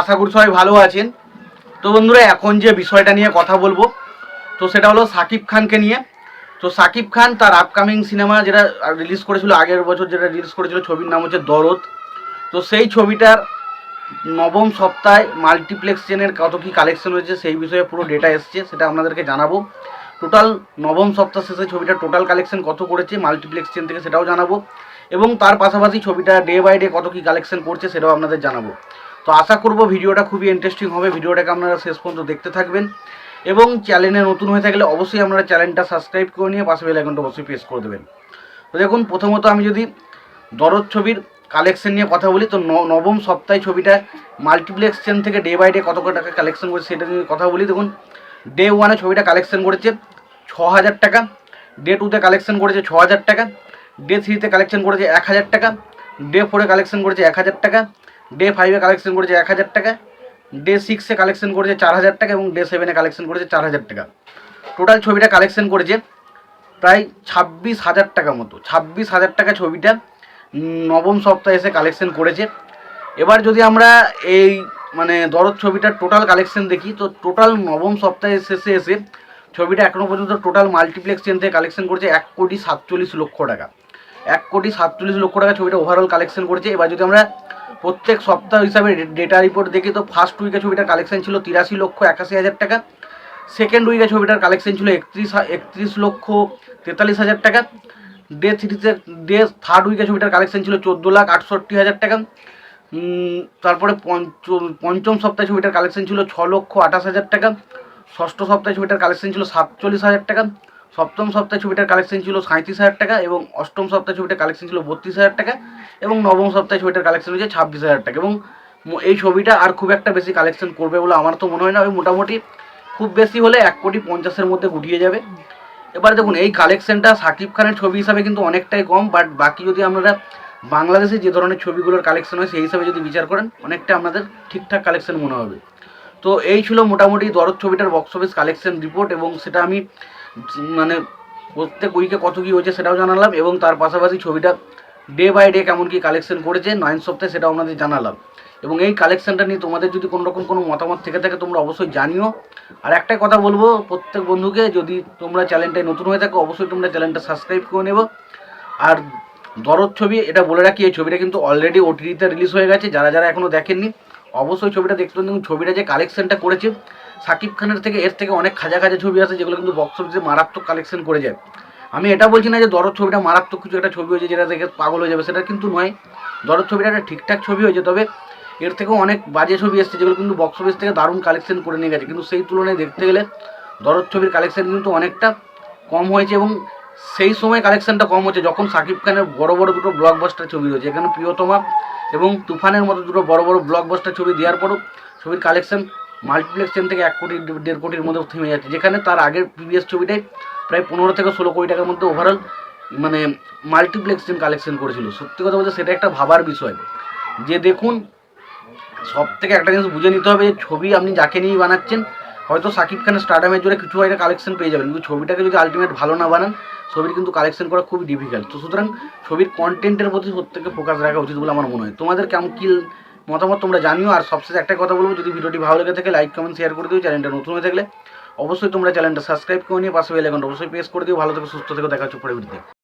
আশা করি সবাই ভালো আছেন। তো বন্ধুরা, এখন যে বিষয়টা নিয়ে কথা বলব, তো সেটা হলো সাকিব খানকে নিয়ে। তো সাকিব খান তার আপকামিং সিনেমা যেটা রিলিজ করেছিল, আগের বছর যেটা রিলিজ করেছিল ছবির নাম হচ্ছে দরদ। তো সেই ছবিটার নবম সপ্তাহে মাল্টিপ্লেক্স চেনের কত কী কালেকশন হয়েছে, সেই বিষয়ে পুরো ডেটা এসছে, সেটা আপনাদেরকে জানাব। টোটাল নবম সপ্তাহ শেষে ছবিটা টোটাল কালেকশন কত করেছে মাল্টিপ্লেক্স চেন থেকে সেটাও জানাব। এবং তার পাশাপাশি ছবিটা ডে বাই ডে কত কী কালেকশন করছে, সেটাও আপনাদের জানাব। তো আশা করব ভিডিওটা খুবই ইন্টারেস্টিং হবে। ভিডিওটাকে আপনারা শেষ পর্যন্ত দেখতে থাকবেন। এবং চ্যানেলে নতুন হয়ে থাকলে অবশ্যই আপনারা চ্যানেলটা সাবস্ক্রাইব করে নিয়ে পাশে বেল আইকনটা অবশ্যই প্রেস করে দেবেন। তো দেখুন, প্রথমত আমি যদি দরদ ছবির কালেকশন নিয়ে কথা বলি, তো নবম সপ্তাহে ছবিটা মাল্টিপ্লেক্স চেন থেকে ডে বাই ডে কত কত টাকা কালেকশন করেছে সেটা নিয়ে কথা বলি। দেখুন ডে ওয়ানে ছবিটা কালেকশন করেছে ছ হাজার টাকা ডে টুতে কালেকশন করেছে ছ হাজার টাকা ডে থ্রিতে কালেকশন করেছে এক হাজার টাকা ডে ফোরে কালেকশন করেছে এক হাজার টাকা ডে ফাইভে কালেকশন করেছে এক হাজার টাকা ডে সিক্সে কালেকশন করেছে চার হাজার টাকা এবং ডে সেভেনে কালেকশন করেছে চার হাজার টাকা। টোটাল ছবিটা কালেকশন করেছে প্রায় ছাব্বিশ হাজার টাকা মতো। ছাব্বিশ হাজার টাকা ছবিটা নবম সপ্তাহে এসে কালেকশন করেছে। এবার যদি আমরা এই মানে দরদ ছবিটার টোটাল কালেকশন দেখি, তো টোটাল নবম সপ্তাহে শেষে এসে ছবিটা এখনও পর্যন্ত টোটাল মাল্টিপ্লেক্স চেন থেকে কালেকশন করেছে এক কোটি সাতচল্লিশ লক্ষ টাকা। এক কোটি সাতচল্লিশ লক্ষ টাকা ছবিটা ওভারঅল কালেকশন করেছে। এবার যদি আমরা প্রত্যেক সপ্তাহ হিসাবে ডেটা রিপোর্ট দেখি তো ফার্স্ট উইকে ছবিটার কালেকশন ছিল তিরাশি লক্ষ একাশি হাজার টাকা। সেকেন্ড উইকে ছবিটার কালেকশন ছিল একত্রিশ একত্রিশ লক্ষ তেতাল্লিশ হাজার টাকা। ডে থ্রিতে ডে থার্ড উইকে ছবিটার কালেকশন ছিল চোদ্দ লাখ আটষট্টি হাজার টাকা। তারপরে পঞ্চম সপ্তাহে ছবিটার কালেকশন ছিল ছ লক্ষ আঠাশ হাজার টাকা। ষষ্ঠ সপ্তাহে ছবিটার কালেকশন ছিল সাতচল্লিশ হাজার টাকা। সপ্তম সপ্তাহে ছবিটার কালেকশন ছিল সাঁত্রিশ হাজার টাকা এবং অষ্টম সপ্তাহে ছবিটার কালেকশন ছিল বত্রিশ হাজার টাকা এবং নবম সপ্তাহে ছবিটার কালেকশন হয়েছে ছাব্বিশ হাজার টাকা এবং এই ছবিটা আর খুব একটা বেশি কালেকশন করবে বলে আমার তো মনে হয় না। ওই মোটামুটি খুব বেশি হলে এক কোটি পঞ্চাশের মধ্যে গুটিয়ে যাবে। এবার দেখুন, এই কালেকশনটা সাকিব খানের ছবি হিসাবে কিন্তু অনেকটাই কম বাট বাকি যদি আপনারা বাংলাদেশে যে ধরনের ছবিগুলোর কালেকশন হয় সেই হিসাবে যদি বিচার করেন, অনেকটা আপনাদের ঠিকঠাক কালেকশন মনে হবে। তো এই ছিল মোটামুটি দরদ ছবিটার বক্স অফিস কালেকশন রিপোর্ট এবং সেটা আমি মানে প্রত্যেক উইকে কত কী হয়েছে সেটাও জানালাম এবং তার পাশাপাশি ছবিটা ডে বাই ডে কেমন কী কালেকশন করেছে নাইন সপ্তাহে সেটাও আপনাদের জানালাম। এবং এই কালেকশনটা নিয়ে তোমাদের যদি কোনো রকম কোনো মতামত থেকে থাকে, তোমরা অবশ্যই জানিও। আর একটাই কথা বলব, প্রত্যেক বন্ধুকে যদি তোমরা চ্যানেলটায় নতুন হয়ে থাকো, অবশ্যই তোমরা চ্যানেলটা সাবস্ক্রাইব করে নেব। আর দরদ ছবি, এটা বলে রাখি, এই ছবিটা কিন্তু অলরেডি ওটিটিতে রিলিজ হয়ে গেছে। যারা যারা এখনও দেখেননি, অবশ্যই ছবিটা দেখতে ছবিটা যে কালেকশনটা করেছে সাকিব খানের থেকে, এর থেকে অনেক খাজা খাজা ছবি আছে যেগুলো কিন্তু বক্স অফিসে মারাত্মক কালেকশন করে যায়। আমি এটা বলছি না যে দরদ ছবিটা মারাত্মক কিছু একটা ছবি হয়েছে যেটা দেখে পাগল হয়ে যাবে, সেটা কিন্তু নয়। দরদ ছবিটা একটা ঠিকঠাক ছবি হয়েছে, তবে এর থেকেও অনেক বাজে ছবি এসছে যেগুলো কিন্তু বক্স অফিস থেকে দারুণ কালেকশন করে নিয়ে গেছে। কিন্তু সেই তুলনায় দেখতে গেলে দরদ ছবির কালেকশন কিন্তু অনেকটা কম হয়েছে এবং সেই সময় কালেকশনটা কম হচ্ছে যখন সাকিব খানের বড় বড় দুটো ব্লকবাস্টার ছবি রয়েছে এখানে প্রিয়তমা এবং তুফানের মতো দুটো বড় বড় ব্লকবাস্টার ছবি দেওয়ার পরও ছবির কালেকশন মাল্টিপ্লেক্স চেন থেকে এক কোটি, দেড় কোটির মধ্যে থেমে যাচ্ছে। যেখানে তার আগের প্রিভিয়াস ছবিটাই প্রায় পনেরো থেকে ষোলো কোটি টাকার মধ্যে ওভারঅল মানে মাল্টিপ্লেক্স চেন কালেকশন করেছিল। সত্যি কথা বলতে সেটা একটা ভাবার বিষয়। যে দেখুন সব থেকে একটা জিনিস বুঝে নিতে হবে যে ছবি আপনি যাকে নিয়েই বানাচ্ছেন, হয়তো সাকিব খানের স্টার্ডামের জোরে কিছু একটা কালেকশন পেয়ে যাবেন, কিন্তু ছবিটাকে যদি আলটিমেট ভালো না বানান, ছবির কিন্তু কালেকশন করা খুবই ডিফিকাল্ট তো সুতরাং ছবির কন্টেন্টের প্রতি প্রত্যেকে ফোকাস রাখা উচিত বলে আমার মনে হয়। তোমাদের কেমন কি মতামত তোমরা জানিও, আর সবশেষে একটা কথা বলব, যদি ভিডিওটি ভালো লেগে থাকে লাইক কমেন্ট শেয়ার করে দিও চ্যানেলটা নতুন হয়ে থাকলে অবশ্যই তোমরা চ্যানেলটা সাবস্ক্রাইব করে নিয়ে পাশে বেল আইকনটা অবশ্যই প্রেস করে দিও, ভালো থেকে, সুস্থ থেকে, দেখা হচ্ছে পরে ভিডিওতে